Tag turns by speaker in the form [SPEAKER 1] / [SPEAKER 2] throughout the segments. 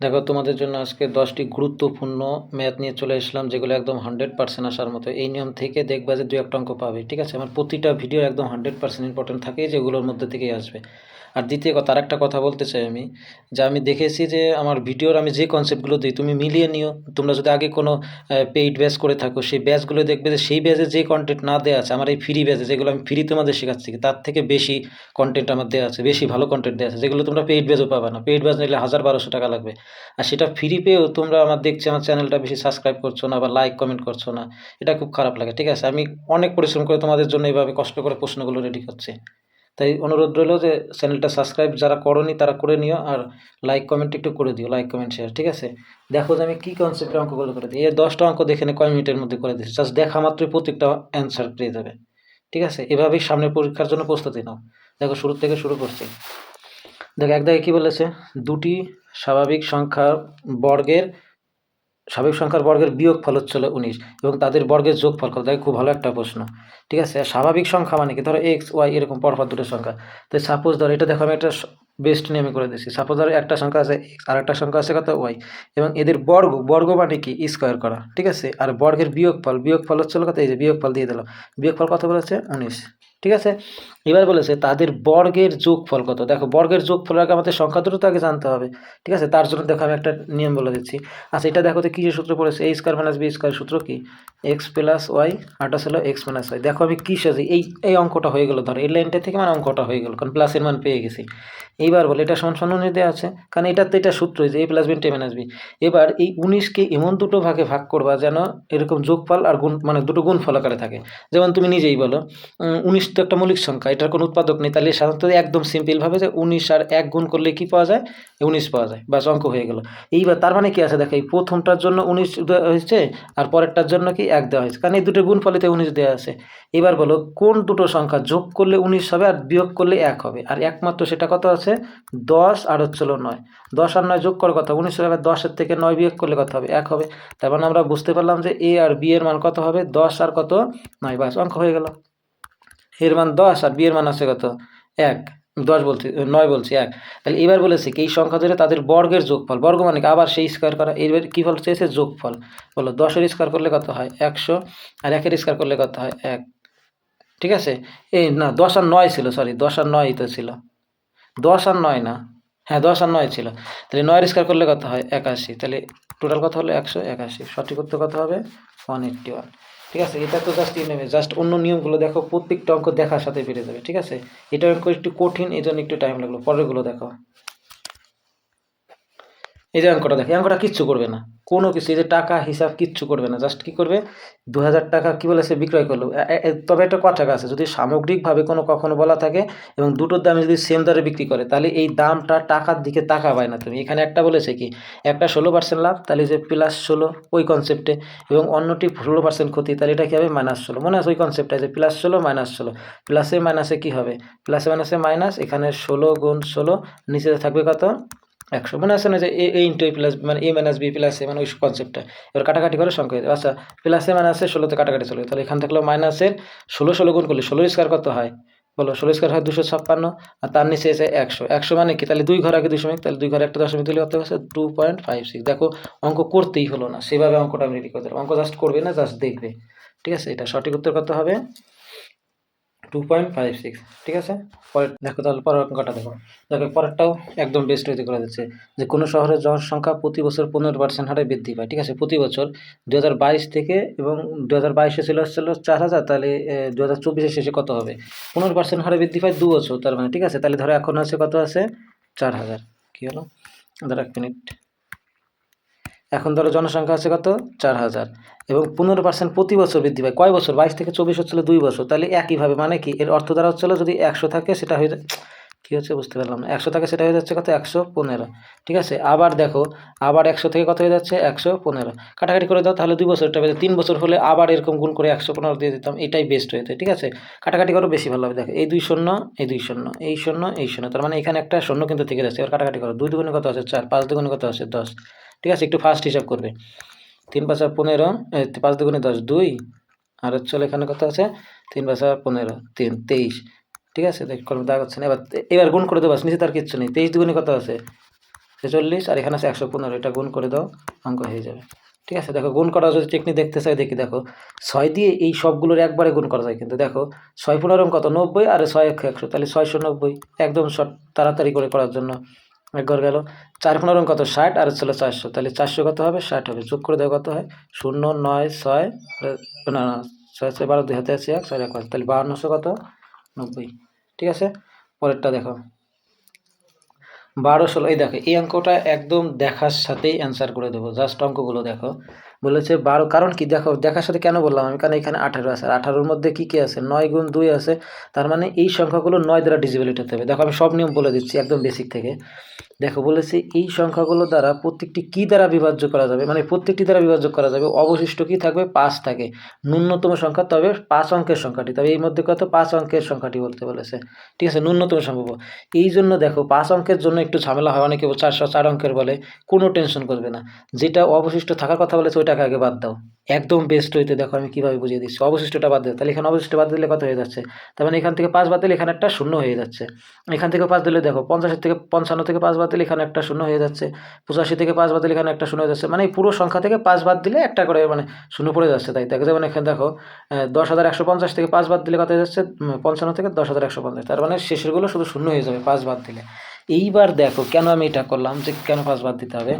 [SPEAKER 1] দেখো, তোমাদের জন্য আজকে দশটি গুরুত্বপূর্ণ ম্যাথ নিয়ে চলে এসলাম, যেগুলো একদম হান্ড্রেড পার্সেন্ট আসার মতো। এই নিয়ম থেকে দেখবা যে দু একটা অঙ্ক পাবে, ঠিক আছে? আমার প্রতিটা ভিডিও একদম হান্ড্রেড পার্সেন্ট ইম্পর্টেন্ট থাকে যেগুলোর মধ্যে থেকেই আসবে। আর দ্বিতীয় কথা, আরেকটা কথা বলতে চাই আমি, যে আমি দেখেছি যে আমার ভিডিওর আমি যে কনসেপ্টগুলো দিই, তুমি মিলিয়ে নিও। তোমরা যদি আগে কোনো পেইড ব্যাচ করে থাকো, সেই ব্যাচগুলো দেখবে যে সেই ব্যাচে যে কন্টেন্ট না দেওয়া আছে, আমার এই ফ্রি ব্যাচে যেগুলো আমি ফ্রি তোমাদের শেখাচ্ছি, তার থেকে বেশি কন্টেন্ট আমার দেওয়া আছে, বেশি ভালো কন্টেন্ট দেওয়া আছে, যেগুলো তোমরা পেইড ব্যাচও পাবে না। পেইড ব্যাচ নিলে হাজার বারোশো টাকা লাগবে। আর সেটা ফ্রি পেয়েও তোমরা আমার দেখছি, আমার চ্যানেলটা বেশি সাবস্ক্রাইব করছ না বা লাইক কমেন্ট করছ না, এটা খুব খারাপ লাগে, ঠিক আছে? আমি অনেক পরিশ্রম করে তোমাদের জন্য এইভাবে কষ্ট করে প্রশ্নগুলো রেডি করছি। তাই অনুরোধ রইল যে চ্যানেলটা সাবস্ক্রাইব যারা করনি তারা করে নিও আর লাইক কমেন্ট একটু করে দিও লাইক কমেন্ট শেয়ার ঠিক আছে? দেখো যে আমি কী কনসেপ্টে অঙ্কগুলো করে দিই এই দশটা অঙ্ক দেখে নে, কয় মিনিটের মধ্যে করে দিচ্ছি জাস্ট দেখা মাত্রই প্রত্যেকটা অ্যান্সার পেয়ে যাবে, ঠিক আছে? এভাবেই সামনের পরীক্ষার জন্য প্রস্তুতি নাও। দেখো শুরু থেকে শুরু করছি। দেখো এক জায়গায় কী বলেছে? দুটি স্বাভাবিক সংখ্যা বর্গের স্বাভাবিক সংখ্যার বর্গের বিয়োগ ফল হচ্ছিল উনিশ এবং তাদের বর্গের যোগ ফল। কত দেখো খুব ভালো একটা প্রশ্ন। ঠিক আছে? স্বাভাবিক সংখ্যা মানে কি? ধরো এক্স ওয়াই এরকম পরপর দুটো সংখ্যা। তো সাপোজ ধরো, এটা দেখো আমি একটা বেস্ট নিয়মে করে দিচ্ছি সাপোজ ধরো একটা সংখ্যা আছে এক্স আর একটা সংখ্যা আছে কত? ওয়াই এবং এদের বর্গ বর্গ মানে কি? স্কোয়ার করা। ঠিক আছে? আর বর্গের বিয়োগ ফল বিয়োগ ফল হচ্ছিল কত? এই যে বিয়োগ ফল দিয়ে দিলাম বিয়োগ ফল কত বলেছে? উনিশ। ঠিক আছে? এবার বলেছে, তাদের বর্গের যোগফল কত? দেখো, বর্গের যোগফলের আগে আমাদের সংখ্যা দুটো তো আগে জানতে হবে, ঠিক আছে? তার জন্য দেখো আমি একটা নিয়ম বলে দিচ্ছি। আচ্ছা এটা দেখো তো কী সূত্র পড়েছে? এই স্কোয়ার মাইনাস বি স্কোয়ার সূত্র কি? এক্স প্লাস ওয়াই আটা ছিল এক্স মাইনাস ওয়াই দেখো আমি কী সাজি, এই এই অঙ্কটা হয়ে গেলো, ধরো, এই লাইনটা থেকে মানে অঙ্কটা হয়ে গেলো, কারণ প্লাসের মান পেয়ে গেছি। এইবার বলে, এটা সমান সমান দেওয়া আছে, কারণ এটার তো এটা সূত্র যে A plus B ten minus B এবার এই উনিশকে এমন দুটো ভাগে ভাগ করবা যেন এরকম যোগফল আর গুণ মানে দুটো গুণফল আকারে থাকে। যেমন তুমি নিজেই বলো উনিশ তো একটা মৌলিক সংখ্যা, এটার কোনো উৎপাদক নেই, তাহলে সাধারণত একদম সিম্পলভাবে যে উনিশ আর এক গুণ করলে কি পাওয়া যায়? উনিশ পাওয়া যায়, বাস অঙ্ক হয়ে গেল। এইবার তার মানে কি আছে? দেখো, এই প্রথমটার জন্য উনিশ দেওয়া হয়েছে, আর পরেরটার জন্য কি এক দেওয়া হয়েছে, কারণ এই দুটো গুণ ফলেতে উনিশ দেওয়া আছে। এবার বলো, কোন দুটো সংখ্যা যোগ করলে উনিশ হবে আর বিয়োগ করলে এক হবে? আর একমাত্র সেটা কত আছে? দশ আর হচ্ছিল নয়। দশ আর নয় যোগ করে কত উনিশ হবে দশের থেকে নয় বিয়োগ করলে কত হবে? এক হবে। তার মানে আমরা বুঝতে পারলাম যে এ আর বি এর মান কত হবে? দশ আর কত? নয়, বাস অঙ্ক হয়ে গেল। এর মান দশ আর বিয়ের মান আছে কত? এক। দশ বলছি, নয় বলছি, এক। তাহলে এবার বলেছে কি, এই সংখ্যা ধরে তাদের বর্গের যোগফল, বর্গ মানে কি? আবার সেই স্কোয়ার করা, এবার কী ফল চেয়েছে যোগফল। বলো, দশের স্কোয়ার করলে কত হয়? একশো। আর একের স্কোয়ার করলে কত হয়? এক। ঠিক আছে? এই না, দশ আর নয় ছিল সরি দশ আর নয় তো ছিল। দশ আর নয় না? হ্যাঁ দশ আর নয় ছিল। তাহলে নয়ের স্কোয়ার করলে কত হয়? একাশি। তাহলে টোটাল কত হলো? একশো একাশি। সঠিক উত্তর কত হবে? ওয়ান এইট্টি ওয়ান ঠিক আছে? এটা তো জাস্ট নেবে জাস্ট অন্য নিয়মগুলো দেখো, প্রত্যেকটা অঙ্ক দেখার সাথে বেড়ে যাবে, ঠিক আছে? এটা অঙ্ক একটু কঠিন এই জন্য একটু টাইম লাগল, পরেরগুলো দেখো। এই যে অঙ্কটা দেখো অঙ্কটা কিচ্ছু করবে না। কোনো কিছু, এই যে টাকা, হিসাব কিচ্ছু করবে না। জাস্ট কি করবে? দু হাজার টাকা কী বলে সে বিক্রয় করল। তবে একটা কথা আছে, যদি সামগ্রিকভাবে কোনো কখনো বলা থাকে এবং দুটোর দামে যদি সেম দরে বিক্রি করে, তাহলে এই দামটা টাকার দিকে তাকাবায় না তুমি। এখানে একটা বলেছে কি, একটা ষোলো পার্সেন্ট লাভ, তাহলে যে প্লাস ষোলো, ওই কনসেপ্টে এবং অন্যটি ষোলো পার্সেন্ট ক্ষতি, তাহলে এটা কী হবে? মাইনাস ষোলো। মনে আছে ওই কনসেপ্টটা যে প্লাস ষোলো মাইনাস ষোলো। প্লাসে মাইনাসে কী হবে? প্লাসে মাইনাসে মাইনাস এখানে ষোলো গুণ ষোলো নিচে থাকবে কত? একশো। মানে আছে না যে এ এ ইন্টু এ প্লাস মানে A minus B plus A মানে ওই কনসেপ্টটা এবার কাটাকাটি করে সংখ্যা আচ্ছা প্লাসে মাইনাসে ষোলোতে কাটাকাটি চলে তাহলে এখান থাকলেও মাইনাসের ষোলো ষোলো গুণ করলে ষোলো স্কোয়ার কত হয়? বলো, ষোলো স্কোয়ার হয় দুশো ছাপ্পান্ন, আর তার নিচে এসে একশো। একশো মানে কি? তাহলে দুই ঘর আগে দশমিক তাহলে দুই ঘরে একটা দশমিক তুলে কত হচ্ছে? টু পয়েন্ট ফাইভ সিক্স দেখো, অঙ্ক করতেই হলো না। সেভাবে অঙ্কটা আমি রেডি করতে অঙ্ক জাস্ট করবে না জাস্ট দেখবে। ঠিক আছে? এটা সঠিক উত্তর কত হবে? টু পয়েন্ট ফাইভ সিক্স ঠিক আছে? পরের দেখো তাহলে পরের অঙ্কটা দেখো। দেখো পরেরটাও একদম বেস্ট হইতে করা যাচ্ছে যে কোনো শহরের জনসংখ্যা প্রতি বছর পনেরো পার্সেন্ট হারে বৃদ্ধি পায়, ঠিক আছে? প্রতি বছর দু হাজার বাইশ থেকে এবং দু হাজার বাইশে ছিল হচ্ছিল চার হাজার, তাহলে দু হাজার চব্বিশের শেষে কত হবে? পনেরো পার্সেন্ট হারে বৃদ্ধি পায় দু বছর তার মানে ঠিক আছে? তাহলে ধরো এখন আছে কত আছে? চার হাজার। কী হলো? ধরো এক মিনিট এখন ধরো জনসংখ্যা আছে কত? চার হাজার। এবং পনেরো পার্সেন্ট প্রতি বছর বৃদ্ধি পায়। কয় বছর? বাইশ থেকে চব্বিশ হচ্ছিল দুই বছর। তাহলে একইভাবে মানে কি? এর অর্থ দ্বারা হচ্ছিল যদি একশো থাকে, সেটা হয়ে যায় কী হচ্ছে বুঝতে পারলাম না। একশো থাকে, সেটা হয়ে যাচ্ছে কত? একশো পনেরো। ঠিক আছে? আবার দেখো, আবার একশো থেকে কত হয়ে যাচ্ছে? একশো পনেরো। কাটাকাটি করে দাও, তাহলে দুই বছরটা পেয়ে তিন বছর হলে আবার এরকম গুণ করে একশো পনেরো দিয়ে দিতাম। এটাই বেস্ট হয়ে হয়েছে ঠিক আছে? কাটাকাটি করো, বেশি ভালো হবে। দেখো, এই দুই শূন্য, এই দুই শূন্য, এই শূন্য এই শূন্য। তার মানে এখানে একটা শূন্য কিন্তু থেকে যাচ্ছে। এবার কাটাকাটি করো। দুই দুগুণে কত আছে? চার। পাঁচ দুগুণে কত আছে? দশ। ঠিক আছে, একটু ফাস্ট হিসাব করবে। তিন পাঁচা পনেরো পাঁচ দুগুণে দশ, দুই। আর হচ্ছে এখানে কত আছে? তিন পাঁচা পনেরো, তিন, তেইশ। ঠিক আছে, দেখ কোনো দাগ হচ্ছে না। এবার এবার গুণ করে দেবো নিচে তার কিচ্ছু নেই। তেইশ দুগুণে কত আছে? ছেচল্লিশ আর এখানে আছে একশো পনেরো। এটা গুণ করে দাও, অঙ্ক হয়ে যাবে। ঠিক আছে, দেখো, গুণ করা যদি টেকনিক দেখতে চাই, দেখি, দেখো। ছয় দিয়ে এই সবগুলোর একবারে গুণ করা যায় কিন্তু। দেখো, ছয় পনেরো কত? নব্বই, আর ছয় এক একশো। তাহলে ছয়শো নব্বই। একদম শর্ট তাড়াতাড়ি করে করার জন্য। একবার গেল। চার পনেরো কত? ষাট, আর ছিল চারশো। তাহলে চারশো কত হবে? ষাট হবে। যোগ করে দেওয়া কত হয়? শূন্য, নয়, ছয়, না, ছয় ছয়, বারো, দুই, হাতে আছে এক, ছয়, এক, পাঁচ। তাহলে বাহান্নশো কত? নব্বই। ঠিক আছে? পরেরটা দেখো। বারো, ষোলো। এই দেখো, এই অঙ্কটা একদম দেখার সাথেই অ্যান্সার করে দেবো। জাস্ট অঙ্কগুলো দেখো। বলেছে বারো, কারণ কি? দেখো, দেখার সাথে কেন বললাম আমি? কারণ এখানে আঠারো আছে। আর আঠারোর মধ্যে কী কী আছে? নয় গুণ দুই আছে, তার মানে এই সংখ্যাগুলো নয় দ্বারা ডিজিবিলিটি হতে হবে। দেখো, আমি সব নিয়ম বলে দিচ্ছি একদম বেসিক থেকে। দেখো, বলেছে এই সংখ্যাগুলো দ্বারা প্রত্যেকটি কী দ্বারা বিভাজ্য করা যাবে? মানে প্রত্যেকটি দ্বারা বিভাজ্য করা যাবে। অবশিষ্ট কি থাকবে? পাঁচ থাকে। ন্যূনতম সংখ্যা, তবে পাঁচ অঙ্কের সংখ্যাটি। তবে এই মধ্যে কত? পাঁচ অঙ্কের সংখ্যাটি বলতে বলেছে। ঠিক আছে, ন্যূনতম সম্ভব। এই জন্য দেখো, পাঁচ অঙ্কের জন্য একটু ঝামেলা হয়। অনেকে চারশো চার অঙ্কের বলে, কোনো টেনশন করবে না। যেটা অবশিষ্ট থাকার কথা বলেছে ওইটাকে আগে বাদ দাও। একদম বেস্ট হইতে দেখো আমি কীভাবে বুঝিয়ে দিচ্ছি। অবশিষ্টটা বাদ দেবে তাহলে এখানে অবশিষ্ট বাদ দিলে কত হয়ে যাচ্ছে? তার মানে এখান থেকে পাঁচ বাদ দিলে এখানে একটা শূন্য হয়ে যাচ্ছে। এখান থেকে পাঁচ দিলে দেখো পঞ্চাশের থেকে, পঞ্চান্ন থেকে পাঁচ বাদ দিলে এখানে একটা শূন্য হয়ে যাচ্ছে। পঁচাশি থেকে পাঁচ বাদ দিলে এখানে একটা শূন্য হয়ে যাচ্ছে। মানে পুরো সংখ্যা থেকে পাঁচ বাদ দিলে একটা করে মানে শূন্য পড়ে যাচ্ছে তাই। দেখো যেমন এখানে দেখো দশ হাজার একশো পঞ্চাশ থেকে পাঁচ বাদ দিলে কত হয়ে যাচ্ছে? পঞ্চান্ন থেকে দশ হাজার একশো পঞ্চাশ। তার মানে শেষেরগুলো শুধু শূন্য হয়ে যাবে পাঁচ বাদ দিলে। এইবার দেখো কেন আমি এটা করলাম যে কেন পাঁচ বাদ দিতে হবে?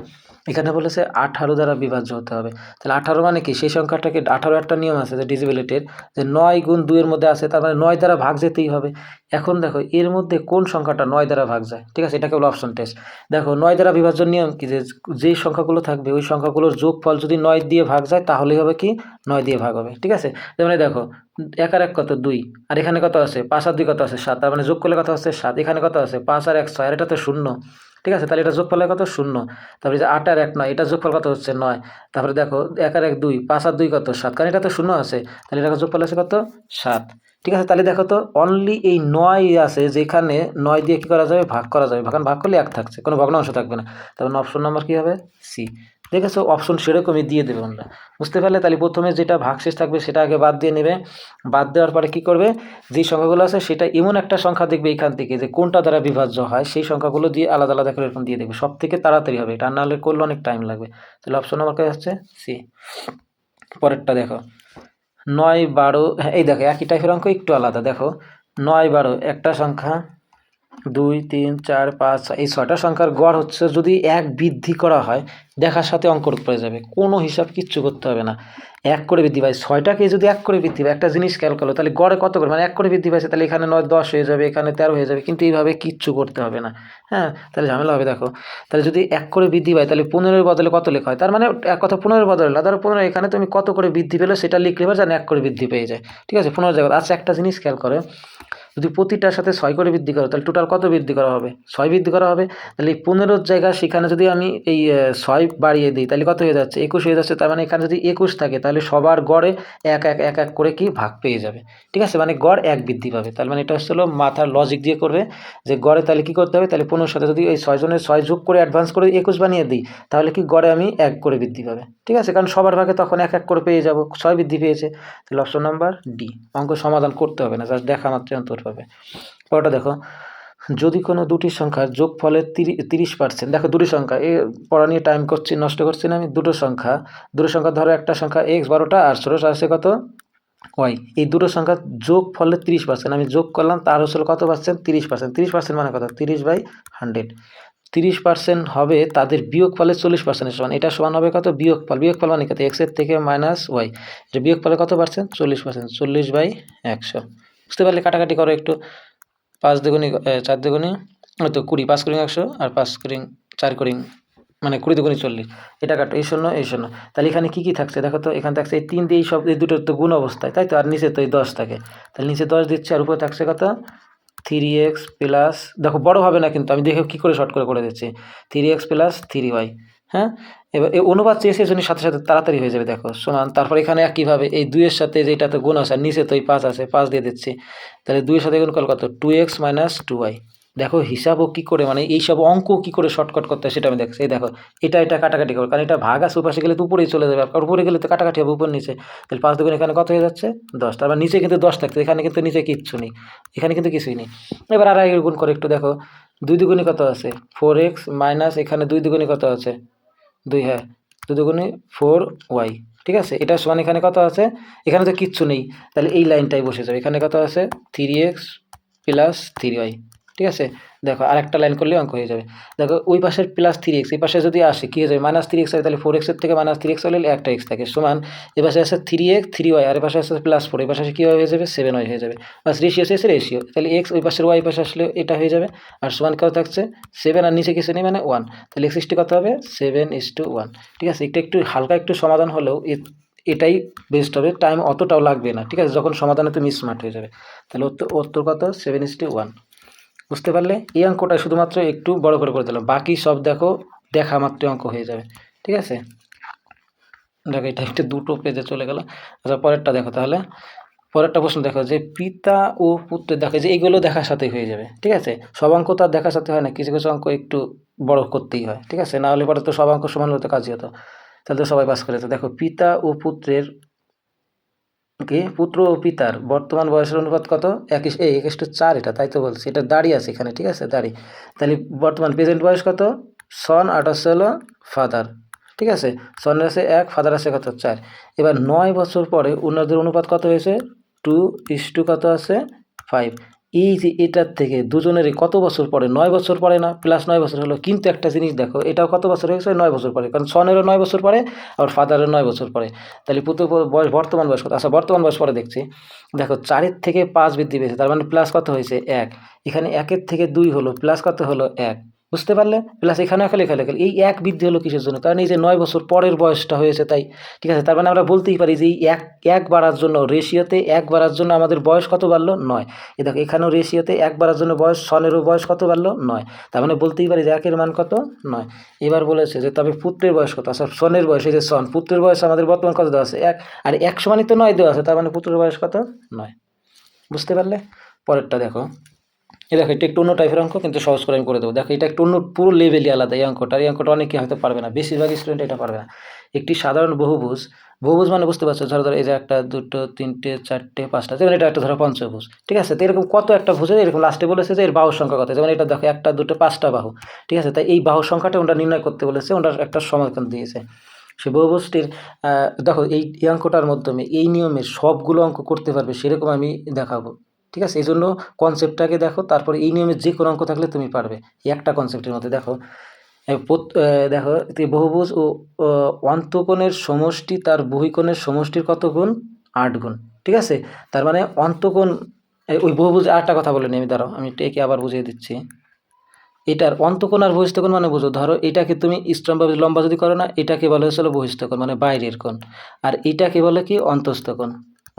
[SPEAKER 1] এখানে বলেছে আঠারো দ্বারা বিভাজ্য হতে হবে। তাহলে আঠারো মানে কি? সেই সংখ্যাটাকে আঠারো একটা নিয়ম আছে যে ডিজিবিলিটির যে নয় গুণ দুইয়ের মধ্যে আছে, তার মানে নয় দ্বারা ভাগ যেতেই হবে। এখন দেখো, এর মধ্যে কোন সংখ্যাটা নয় দ্বারা ভাগ যায়? ঠিক আছে এটাকে হলো অপশন টেস্ট দেখো, নয় দ্বারা বিভাজ্য নিয়ম কি? যে যেই সংখ্যাগুলো থাকবে, ওই সংখ্যাগুলোর যোগফল যদি নয় দিয়ে ভাগ যায়, তাহলেই হবে কি? নয় দিয়ে ভাগ হবে। ঠিক আছে? যেমন দেখো, এক আর এক কত? দুই। আর এখানে কত আছে? পাঁচ আর দুই কত আছে? সাত। তার মানে যোগ করলে কত আছে? সাত। এখানে কত আছে? পাঁচ আর এক ছয়। আর এটা তো শূন্য। ঠিক আছে? তাহলে এটা যোগফলের কত? শূন্য। তারপরে যে আট আর এক নয়, এটা যোগফল কত হচ্ছে? নয়। তারপরে দেখো, এক আর এক দুই, পাঁচ আর দুই কত? সাত। কারণ এটা তো শূন্য আছে। তাহলে এটা যোগফল আছে কত? সাত। ঠিক আছে? তাহলে দেখো তো অনলি এই নয় আছে যেখানে নয় দিয়ে কী করা যাবে? ভাগ করা যাবে। ভাগ ভাগ করলে এক থাকছে, কোনো ভগ্নাংশ থাকবে না। তারপর অপশন নম্বর কী হবে? সি দেখেছ অপশন সেরকমই দিয়ে দেবে আমরা বুঝতে পারলে? তাহলে প্রথমে যেটা ভাগশেষ থাকবে, সেটা আগে বাদ দিয়ে নেবে। বাদ দেওয়ার পরে কি করবে? যেই সংখ্যাগুলো আছে, সেটা এমন একটা সংখ্যা দেখবে এখান থেকে যে কোনটা দ্বারা বিভাজ্য হয়, সেই সংখ্যাগুলো দিয়ে আলাদা আলাদা করে এরকম দিয়ে দেবে। সব থেকে তাড়াতাড়ি হবে এটা। নাহলে করলে অনেক টাইম লাগবে। তাহলে অপশন আমার কাছে হচ্ছে সি পরেরটা দেখো। নয় বারো হ্যাঁ এই দেখো, একই টাইপের অঙ্ক একটু আলাদা। দেখো, নয় বারো, একটা সংখ্যা দুই, তিন, চার, পাঁচ এই ছয়টা সংখ্যার গড় হচ্ছে যদি এক বৃদ্ধি করা হয়, দেখার সাথে অঙ্ক পড়ে যাবে। কোনো হিসাব কিচ্ছু করতে হবে না। এক করে বৃদ্ধি পায়। ছয়টাকে যদি এক করে বৃদ্ধি পায়, একটা জিনিস খেয়াল করল তাহলে গড়ে কত করে? মানে এক করে বৃদ্ধি পাইছে, তাহলে এখানে নয়, দশ হয়ে যাবে, এখানে তেরো হয়ে যাবে, কিন্তু এইভাবে কিচ্ছু করতে হবে না। হ্যাঁ তাহলে ঝামেলা হবে, দেখো। তাহলে যদি এক করে বৃদ্ধি পায়, তাহলে পনেরোর বদলে কত লেখা হয়? তার মানে এক কথা পনেরোর বদলে না ধরো পনেরো, এখানে তুমি কত করে বৃদ্ধি পেলে, সেটা লিখলে পারে যেন এক করে বৃদ্ধি পেয়ে যায়। ঠিক আছে, পনেরো জায়গা আচ্ছা একটা জিনিস খেয়াল করে। যদি প্রতিটার সাথে ছয় করে বৃদ্ধি করো, তাহলে টোটাল কত বৃদ্ধি করা হবে? ছয় বৃদ্ধি করা হবে? তাহলে এই পনেরোর জায়গা, সেখানে যদি আমি এই ছয় বাড়িয়ে দিই, তাহলে কত হয়ে যাচ্ছে? একুশ হয়ে যাচ্ছে, তার মানে এখানে যদি একুশ থাকে, তাহলে সবার গড়ে এক এক এক এক করে কি ভাগ পেয়ে যাবে। ঠিক আছে? মানে গড় এক বৃদ্ধি পাবে। তার মানে এটা হচ্ছে হলো মাথার লজিক দিয়ে করবে যে গড়ে তাহলে কি করতে হবে? তাহলে পনেরোর সাথে যদি এই ছয়জনের ছয় যোগ করে অ্যাডভান্স করে একুশ বানিয়ে দিই, তাহলে কি গড়ে আমি এক করে বৃদ্ধি পাবে। ঠিক আছে? কারণ সবার ভাগে তখন এক এক করে পেয়ে যাব। ছয় বৃদ্ধি পেয়েছে। তাহলে অপশন নাম্বার ডি অঙ্ক সমাধান করতে হবে না জাস্ট দেখা মাত্রই অন্তর পাবে। পরটা দেখো, যদি কোনো দুটি সংখ্যার যোগফলের তিরি, তিরিশ পার্সেন্ট, দেখো দুটি সংখ্যা, এ পড়া নিয়ে টাইম করছি, নষ্ট করছি না আমি, দুটো সংখ্যা দুটো সংখ্যা ধরো একটা সংখ্যা এক্স বারোটা আর ষোলো আছে কত? ওয়াই এই দুটো সংখ্যা যোগ ফলে তিরিশ পার্সেন্ট, আমি যোগ করলাম, তার হচ্ছিল কত পার্সেন্ট? তিরিশ পার্সেন্ট তিরিশ পার্সেন্ট মানে কত? তিরিশ বাই হান্ড্রেড। তিরিশ পার্সেন্ট হবে তাদের বিয়োগ ফলে চল্লিশ পার্সেন্টের সমান, এটা সমান হবে কত? বিয়োগ ফল বিয়োগ ফল মানে কত এক্সের থেকে মাইনাস ওয়াই এটা বিয়োগ ফলে কত পার্সেন্ট? চল্লিশ পার্সেন্ট, চল্লিশ বাই একশো। বুঝতে পারলে কাটাকাটি করো একটু। পাঁচ দুগুনি চার দুগুনি তো কুড়ি, পাঁচ কুড়ি একশো আর পাঁচ কুড়ি, চার কুড়ি মানে কুড়ি দুগুনি চল্লিশ। এটা কাটো, এই শূন্য এই শূন্য। তাহলে এখানে কী কী থাকছে? দেখো তো, এখানে থাকছে এই তিন দিয়ে সব, এই দুটোর তো গুণ অবস্থায়, তাই তো? আর নিচে তো এই দশ থাকে। তাহলে নিচে দশ দিচ্ছে, আর উপরে থাকছে কত? থ্রি এক্স প্লাস দেখো বড়ো হবে না কিন্তু, আমি দেখে কী করে শর্ট করে করে দিচ্ছি। Three x plus three y হ্যাঁ? এবার এই অনুবাদ চেয়েছে জন্য সাথে সাথে তাড়াতাড়ি হয়ে যাবে, দেখো। শোনান, তারপর এখানে কীভাবে এই দুইয়ের সাথে যেটা তো গুণ আছে নিচে তো এই পাঁচ আছে, পাঁচ দিয়ে দিচ্ছি। তাহলে দুইয়ের সাথে গুণ কল কত? Two x minus two y দেখো, হিসাবও কী করে মানে এই সব অঙ্ক কী করে শর্টকাট করতে হয় সেটা আমি দেখছি। এই দেখো, এটা এটা কাটাকাটি করো, কারণ এটা ভাগ আছে উপাশে গেলে তো উপরেই চলে যাবে, আর উপরে গেলে তো কাটাকাটি হবে উপর নিচে। তাহলে পাঁচ দুগুণ এখানে কত হয়ে যাচ্ছে? দশ। তারপর নিচে কিন্তু দশ থাকছে, এখানে কিন্তু নিচে কিচ্ছু নেই, এখানে কিন্তু কিছুই নেই। এবার আর গুণ করে একটু, দেখো, দুই দুগুণে কত আছে? ফোর এক্স মাইনাস এখানে দুই দুগুণে কত আছে? দুই হ্যাঁ দু দুগুণে ফোর ওয়াই, ঠিক আছে? এটা সমান এখানে কত আছে? এখানে তো কিচ্ছু নেই। তাহলে এই লাইনটাই বসে যাবে। এখানে কত আছে? Three x plus three y ঠিক আছে? দেখো, আরেকটা লাইন করলে অঙ্ক হয়ে যাবে। দেখো, ওই পাশের প্লাস থ্রি এক্স এই পাশে যদি আসে, কী হয়ে যাবে? মাইনাস থ্রি এক্স হয়, তাহলে ফোর এক্সের থেকে মাইনাস থ্রি এক্স হলে একটা এক্স থাকে। সমান, এ পাশে আছে থ্রি এক্স থ্রি ওয়াই আর এ পাশে আছে প্লাস ফোর এই পাশে আসে কী হয়ে যাবে? সেভেন ওয়াই হয়ে যাবে। বাস রেশিও শেষে রেশিও তাহলে এক্স ওই পাশের ওয়াই পাশে আসলে এটা হয়ে যাবে। আর সমান কত থাকছে? সেভেন আর নিচে কিছু নেই মানে ওয়ান তাহলে এক্স ইস্টু কত হবে? সেভেন ইস টু ওয়ান ঠিক আছে? এটা একটু হালকা একটু সমাধান হলেও এটাই বেস্ট হবে। টাইম অতটাও লাগবে না। ঠিক আছে? যখন সমাধানে তুমি স্মার্ট হয়ে যাবে। তাহলে উত্তর কত? সেভেন ইস টু ওয়ান বুঝতে পারলে? এই অঙ্কটা শুধুমাত্র একটু বড় করে করে দিলাম। বাকি সব দেখো, দেখা মাত্র অঙ্ক হয়ে যাবে। ঠিক আছে? দেখো এটা একটু দুটো পেজে চলে গেল। আচ্ছা পরেরটা দেখো তাহলে। পরেরটা প্রশ্ন দেখো যে, পিতা ও পুত্রের দেখো যে এইগুলো দেখার সাথে হয়ে যাবে। ঠিক আছে? সব অঙ্ক তো আর দেখার সাথে হয় না। কিছু কিছু অঙ্ক একটু বড় করতেই হয়। ঠিক আছে? না হলে পরে তো সব অঙ্ক সমান হতো কাজই হতো। তাহলে তো সবাই পাস করে তো দেখো, পিতা ও পুত্রের কি? পুত্র ও পিতার। বর্তমান বয়সের অনুপাত কত? এক এই একেস টু চার এটা, তাই তো বলছি। এটা দাঁড়িয়ে আছে এখানে, ঠিক আছে? দাঁড়ি। তাহলে বর্তমান প্রেজেন্ট বয়স কত? সন আঠাশ হলো ফাদার ঠিক আছে? সনের আছে এক ফাদার আছে কত? চার। এবার নয় বছর পরে উন্নতির অনুপাত কত হয়েছে? টু ইস টু কত আছে? ফাইভ এই যে এটার থেকে দুজনেরই কত বছর পরে নয় বছর পরে না? প্লাস নয় বছর হলো। কিন্তু একটা জিনিস দেখো, এটাও কত বছর হয়েছে নয় বছর পরে কারণ সনেরও নয় বছর পরে আর ফাদারও নয় বছর পরে তাহলে পুত্র বয়স, বর্তমান বয়স কত? আচ্ছা বর্তমান বয়স পরে দেখছি। দেখো, চারের থেকে পাঁচ বৃদ্ধি পেয়েছে। তার মানে প্লাস কত হয়েছে? এক। এখানে একের থেকে দুই হলো প্লাস কত হলো? এক। বুঝতে পারলে? প্লাস এখানে একা লেখা লেখা, এই এক বৃদ্ধি হলো কিসের জন্য? কারণ এই যে নয় বছর পরের বয়সটা হয়েছে, তাই, ঠিক আছে? তার মানে আমরা বলতেই পারি যে এই এক এক বাড়ার জন্য রেশিওতে এক বাড়ার জন্য আমাদের বয়স কত বাড়লো? নয়। এ দেখো, এখানেও রেশিওতে এক বাড়ার জন্য বয়স, সনেরও বয়স কত বাড়লো? নয়। তার মানে বলতেই পারি যে একের মান কত? নয়। এবার বলেছে যে তবে পুত্রের বয়স কত? আচ্ছা সনের বয়স, এই যে সন, পুত্রের বয়স আমাদের বর্তমান কত দেওয়া আছে? এক। আর এক সমানই তো নয় দেওয়া আছে, তার মানে পুত্রের বয়স কত? নয়। বুঝতে পারলে? পরেরটা দেখো। এই দেখো, এটা একটু অন্য টাইপের অঙ্ক, কিন্তু সহজ করে আমি করে দেবো। দেখো, এটা একটু অন্য পুরো লেভেলই আলাদা এই অঙ্কটা। এই অঙ্কটা অনেকে হয়তো পারবে না। বেশিরভাগ স্টুডেন্ট এটা পারবে না। একটি সাধারণ বহুভুজ বহুভুজ মানে বুঝতে পারছ, ধরো ধরো, এই যে একটা, দুটো, তিনটে, চারটে, পাঁচটা, যেমন এটা একটা ধরো পঞ্চভুজ ঠিক আছে? তো এরকম কত একটা ভুজে, এরকম লাস্টে বলেছে যে এর বাহুর সংখ্যা কত? যেমন এটা দেখো, একটা, দুটো, পাঁচটা বাহু, ঠিক আছে? তাই এই বাহুর সংখ্যাটা ওটা নির্ণয় করতে বলেছে ওটার একটা সমাধান দিয়েছে। সে বহুভুজটির দেখো, এই অঙ্কটার মাধ্যমে এই নিয়মে সবগুলো অঙ্ক করতে পারবে, সেরকম আমি দেখাবো। ঠিক আছে? এই জন্য কনসেপ্টটাকে দেখো, তারপরে এই নিয়মে যে কোনো অঙ্ক থাকলে তুমি পারবে। একটা কনসেপ্টের মধ্যে দেখো দেখো বহুভুজ ও অন্তকোণের সমষ্টি তার বহিকোণের সমষ্টির কত গুণ? আট গুণ। ঠিক আছে? তার মানে অন্তকোণ ওই বহুভুজ আরেকটা কথা বলে নি আমি, দাঁড়াও, আমি একে আবার বুঝিয়ে দিচ্ছি। এটার অন্তকোণ আর বহিস্থকোণ মানে বুঝো, ধরো এটাকে তুমি স্ট্রমভাবে লম্বা যদি করো না, এটাকে বলে হচ্ছে হলো বহিস্থকোণ মানে বাইরের কোণ। আর এটাকে বলে কি? অন্তস্থকোণ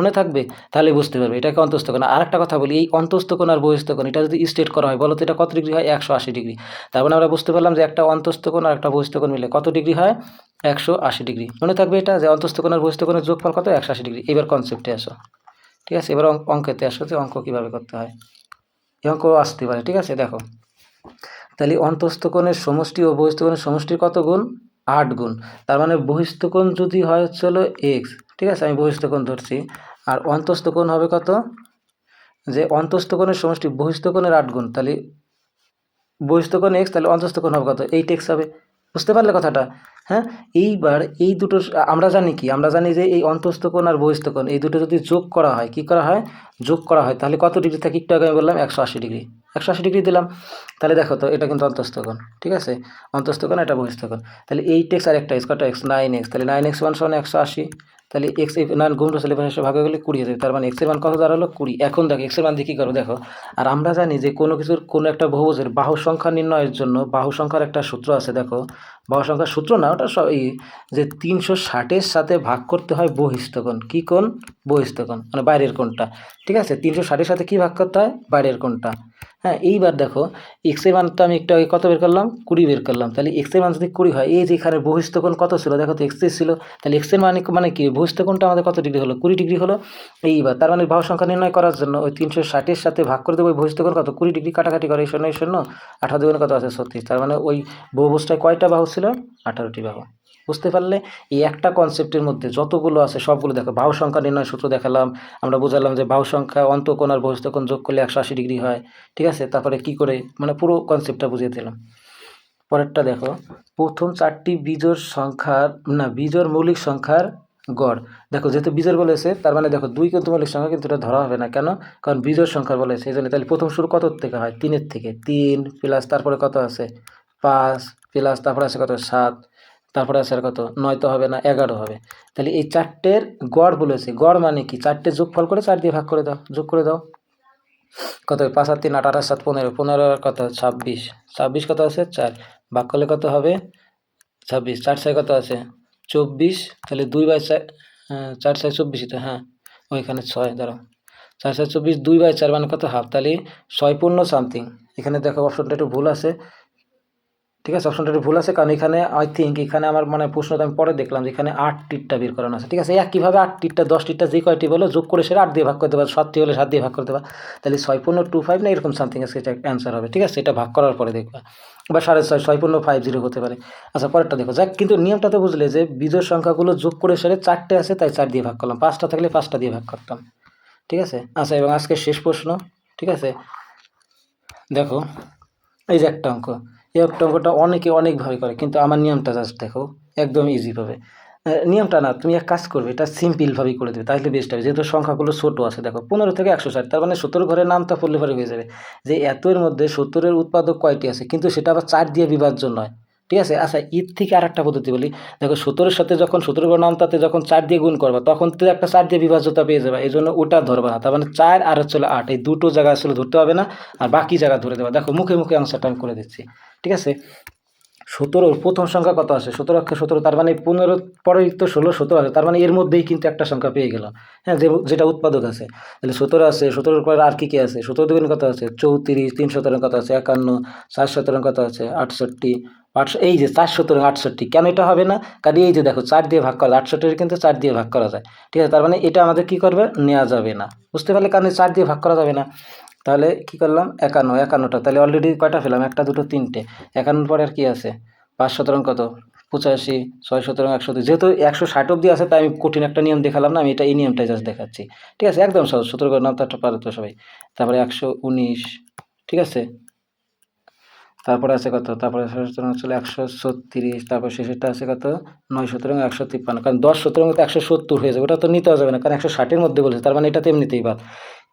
[SPEAKER 1] মনে থাকবে তাহলে বুঝতে পারবে। এটাকে অন্তস্থকোণ আর একটা কথা বলি, এই অন্তস্থকোণ আর বহিস্থকোণ এটা যদি স্টেট করা হয়, বলো তো এটা কত ডিগ্রি হয়? একশো আশি ডিগ্রি তার মানে আমরা বুঝতে পারলাম যে একটা অন্তস্থকোণ আর একটা বহিস্থকোণ মিলে কত ডিগ্রি হয়? একশো আশি ডিগ্রি মনে থাকবে এটা যে অন্তস্থকোণ আর বহিস্থকোণের যোগফল কত? একশো আশি ডিগ্রি এবার কনসেপ্টে আসো। ঠিক আছে? এবার অঙ্ক- অঙ্কেতে আসো যে অঙ্ক কীভাবে করতে হয়। এই অঙ্ক আসতে পারে, ঠিক আছে? দেখো। তাহলে অন্তস্থকোণের সমষ্টি ও বহিস্থকোণের সমষ্টির কত গুণ? আট গুণ। তার মানে বহিস্থকোণ যদি হয় হচ্ছে হলো এক্স ঠিক আছে? আমি বহিস্থকোণ ধরছি। আর অন্তস্থকোণ হবে কত? যে অন্তস্থকোণের সমষ্টি বহিস্থকোণের আট গুণ, তাহলে বহিস্থকোণ এক্স তাহলে অন্তস্থকোণ হবে কত? এইট এক্স হবে। বুঝতে পারলে কথাটা? হ্যাঁ? এইবার এই দুটো, আমরা জানি কি? আমরা জানি যে এই অন্তস্থকোণ আর বহিস্থকোণ এই দুটো যদি যোগ করা হয়, কি করা হয়? যোগ করা হয়। তাহলে কত ডিগ্রি থাকে? একটু আগে আমি বললাম একশো আশি ডিগ্রি। একশো আশি ডিগ্রি দিলাম। তাহলে দেখো তো, এটা কিন্তু অন্তস্থকোণ ঠিক আছে? অন্তস্থকোণ এটা বহিস্থকোণ তাহলে এইট এক্স আর একটা এক্স কত? এক্স নাইন এক্স তাহলে নাইন এক্স ওয়ান সমান একশো আশি। তাহলে এক্স নাইন গুণ রসলে পাশে ভাগ হয়ে গেলে কুড়ি যাবে। তার মানে এক্সের মান কত দাঁড়াল? কুড়ি। এখন দেখো এক্সের মান দিয়ে কী করো? দেখো, আর আমরা জানি যে কোনো কিছুর কোনো একটা বহুভুজের বাহু সংখ্যা নির্ণয়ের জন্য বাহু সংখ্যার একটা সূত্র আছে। দেখো, বাহু সংখ্যার সূত্র না, ওটা সব এই যে তিনশো ষাটের সাথে ভাগ করতে হয় বহিস্থকোণ। কী কোণ? বহিস্থকোণ মানে বাইরের কোণটা। ঠিক আছে? তিনশো ষাটের সাথে কী ভাগ করতে হয়? বাইরের কোণটা। হ্যাঁ এইবার দেখো এক্সের মান তো আমি একটু আগে কত বের করলাম? কুড়ি বের করলাম। তাহলে এক্সের মান যদি কুড়ি হয়, এই যে এখানে বহিস্থকোণ কত ছিল? দেখো তো এক্স ছিল। তাহলে এক্সের মানে মানে কি? বহিস্থকোণটা আমাদের কত ডিগ্রি হলো? কুড়ি ডিগ্রি হলো। এইবার তার মানে বাহু সংখ্যা নির্ণয় করার জন্য ওই তিনশো ষাটের সাথে ভাগ করে দেবো, ওই বহিস্থকোণ কত? কুড়ি ডিগ্রি কাটাকাটি করে শূন্য শূন্য। আঠারো দুগুণে কত আছে? ছত্রিশ। তার মানে ওই বহুভুজটায় কয়টা বাহু ছিল? আঠারোটি বাহু। বুঝতে পারলে এই একটা কনসেপ্টের মধ্যে যতগুলো আছে সবগুলো দেখো, বাহু সংখ্যা নির্ণয় সূত্র দেখালাম, আমরা বুঝালাম যে বাহু সংখ্যা অন্তকোণ আর বহিস্তকোণ যোগ করলে একশো আশি ডিগ্রি হয়, ঠিক আছে? তারপরে কি করে? মানে পুরো কনসেপ্টটা বুঝিয়ে দিলাম। পরেরটা দেখো, প্রথম চারটি বিজোড় সংখ্যার, না, বিজোড় মৌলিক সংখ্যার গড়। দেখো, যেহেতু বিজোড় বলেছে, তার মানে দেখো, দুই কিন্তু মৌলিক সংখ্যা কিন্তু এটা ধরা হবে না। কেন? কারণ বিজোড় সংখ্যা বলেছে, এই জন্য তাহলে প্রথম শুরু কত থেকে হয়? তিনের থেকে। তিন প্লাস তারপরে কত আছে? পাঁচ প্লাস তারপরে আছে কত? সাত। তারপরে আছে আর কত? নয় তো হবে না, এগারো হবে। তাহলে এই চারটের গড় বলেছে গড় মানে কি? চারটে যোগফল করে চার দিয়ে ভাগ করে দাও। যোগ করে দাও। কত? পাঁচ আর তিন আট, আঠাশ, সাত পনেরো। পনেরো কত? ছাব্বিশ। ছাব্বিশ কত আছে? চার। ভাগ করলে কত হবে? ছাব্বিশ। চার ছয় কত আছে? চব্বিশ। তাহলে দুই বাই চার চার ছয় চব্বিশই তো হ্যাঁ। ওইখানে ছয় ধরো চার ছয় চব্বিশ, দুই বাই চার মানে কত? হাফ। তাহলে ছয় পূর্ণ সামথিং। এখানে দেখো অপশনটা একটু ভুল আছে। ঠিক আছে? অপশনটা ভুল আছে, কারণ এখানে আই থিঙ্ক এখানে আমার মানে প্রশ্নটা আমি পরে দেখলাম যে এখানে আট টিটটা বের করানো আছে। ঠিক আছে? একইভাবে আট টিটটা, দশ টিটটা যে কয়টি বলো, যোগ করে সেটা আট দিয়ে ভাগ করতে পারো। সাতটি হলে সাত দিয়ে ভাগ করতে পারো। তাহলে ছয় পূর্ণ টু ফাইভ না এরকম সামথিং আছে এটা অ্যান্সার হবে। ঠিক আছে? এটা ভাগ করার পরে দেখবা। বা সাড়ে ছয় ছয় পূর্ণ ফাইভ জিরো হতে পারে। আচ্ছা পরেরটা দেখো। যাক, কিন্তু নিয়মটা তো বুঝলে যে বিজয় সংখ্যাগুলো যোগ করে সেরে চারটে আছে, তাই চার দিয়ে ভাগ করলাম। পাঁচটা থাকলে পাঁচটা দিয়ে ভাগ করতাম। ঠিক আছে? আচ্ছা এবং আজকে শেষ প্রশ্ন। ঠিক আছে? দেখো, এই যে একটা অঙ্ক। এই একটা অঙ্কটা অনেকে অনেকভাবে করে, কিন্তু আমার নিয়মটা জাস্ট দেখো, একদম ইজিভাবে নিয়মটা না, তুমি এক কাজ করবে, এটা সিম্পলভাবেই করে দেবে, তাহলে বেস্ট হবে। যেহেতু সংখ্যাগুলো ছোটো আছে, দেখো, পনেরো থেকে একশো ষাট, তার মানে সত্তর ঘরের নামটা পড়লে পরে হয়ে যাবে। যে এতের মধ্যে সত্তরের উৎপাদক কয়টি আছে, কিন্তু সেটা আবার চার দিয়ে বিভাজ্য নয়। ঠিক আছে? আচ্ছা ঈদ থেকে আর একটা পদ্ধতি বলি। দেখো, সতেরোর সাথে যখন শুতোরগুলো নাম তাতে যখন চার দিয়ে গুণ করবা, তখন তো একটা চার দিয়ে বিভাজ্যতা পেয়ে যাবে। এই জন্য ওটা ধরবা না। তার মানে চার আর হচ্ছে আট। এই দুটো জায়গা আসলে ধরতে হবে না, আর বাকি জায়গা ধরে দেবা। দেখো, মুখে মুখে আনসারটা আমি করে দিচ্ছি। ঠিক আছে? সতেরোর প্রথম সংখ্যা কত আছে সতেরো অক্ষে সতেরো, তার মানে পনেরো পরেই তো ষোলো, সতেরো আছে তার মানে এর মধ্যেই কিন্তু একটা সংখ্যা পেয়ে গেলাম হ্যাঁ যে, যেটা উৎপাদক আছে। তাহলে সতেরো আছে সতেরোর পরে আর কী কী আছে? সতেরো দুগুণ কত আছে? চৌত্রিশ, তিন সতেরো কত আছে? একান্ন, চার সতেরো কত আছে? আটষট্টি আটশো এই যে চার সতেরো আটষট্টি। কেন এটা হবে না? কারণ এই যে দেখো, চার দিয়ে ভাগ করা, আটষট্টির কিন্তু চার দিয়ে ভাগ করা যায়। ঠিক আছে, তার মানে এটা আমাদের কী করবে? নেওয়া যাবে না। বুঝতে পারলে? কারণ চার দিয়ে ভাগ করা যাবে না। তাহলে কি করলাম? একান্ন, একান্নটা। তাহলে অলরেডি কয়টা পেলাম? একটা, দুটো, তিনটে। একান্ন পরে আর কি আছে? পাঁচ সতেরো কত? পঁচাশি, ছয় সতেরো একশো যেহেতু একশো ষাট অব্দি আছে, তাই আমি কঠিন একটা নিয়ম দেখালাম না, আমি এটা এই নিয়মটাই জাস্ট দেখাচ্ছি। ঠিক আছে? একদম সহজ। সতেরো করে নাম তো একটা পারে সবাই। তারপরে একশো উনিশ। ঠিক আছে? তারপরে আছে কত? তারপরে সুতরাং চলে একশো ছত্রিশ। তারপর শেষেরটা আছে কত? নয় সুতরাং একশো তিপ্পান্ন। কারণ দশ সুতরাং একশো সত্তর হয়ে যাবে। ওটা তো নিতে যাবে না। কারণ একশো ষাটের মধ্যে বলেছে। তার মানে এটা তো এমনিতেই বাদ।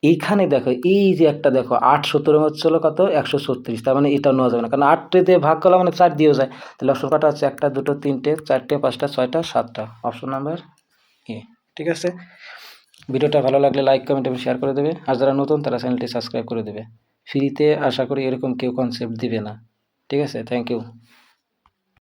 [SPEAKER 1] এইখানে দেখো, এই যে একটা দেখো, আট সত্তরের হচ্ছে হলো কত? একশো ছত্রিশ, তার মানে এটা নেওয়া যাবে না। কারণ আটটে দিয়ে ভাগ করলে মানে চার দিয়েও যায়। তাহলে অপশন কটা আছে? একটা, দুটো, তিনটে, চারটে, পাঁচটা, ছয়টা, সাতটা। অপশন নাম্বার এ ঠিক আছে? ভিডিওটা ভালো লাগলে লাইক কমেন্ট এবং শেয়ার করে দেবে। আর যারা নতুন, তারা চ্যানেলটি সাবস্ক্রাইব করে দেবে। ফ্রিতে আশা করি এরকম কেউ কনসেপ্ট দিবে না। ঠিক আছে? Thank you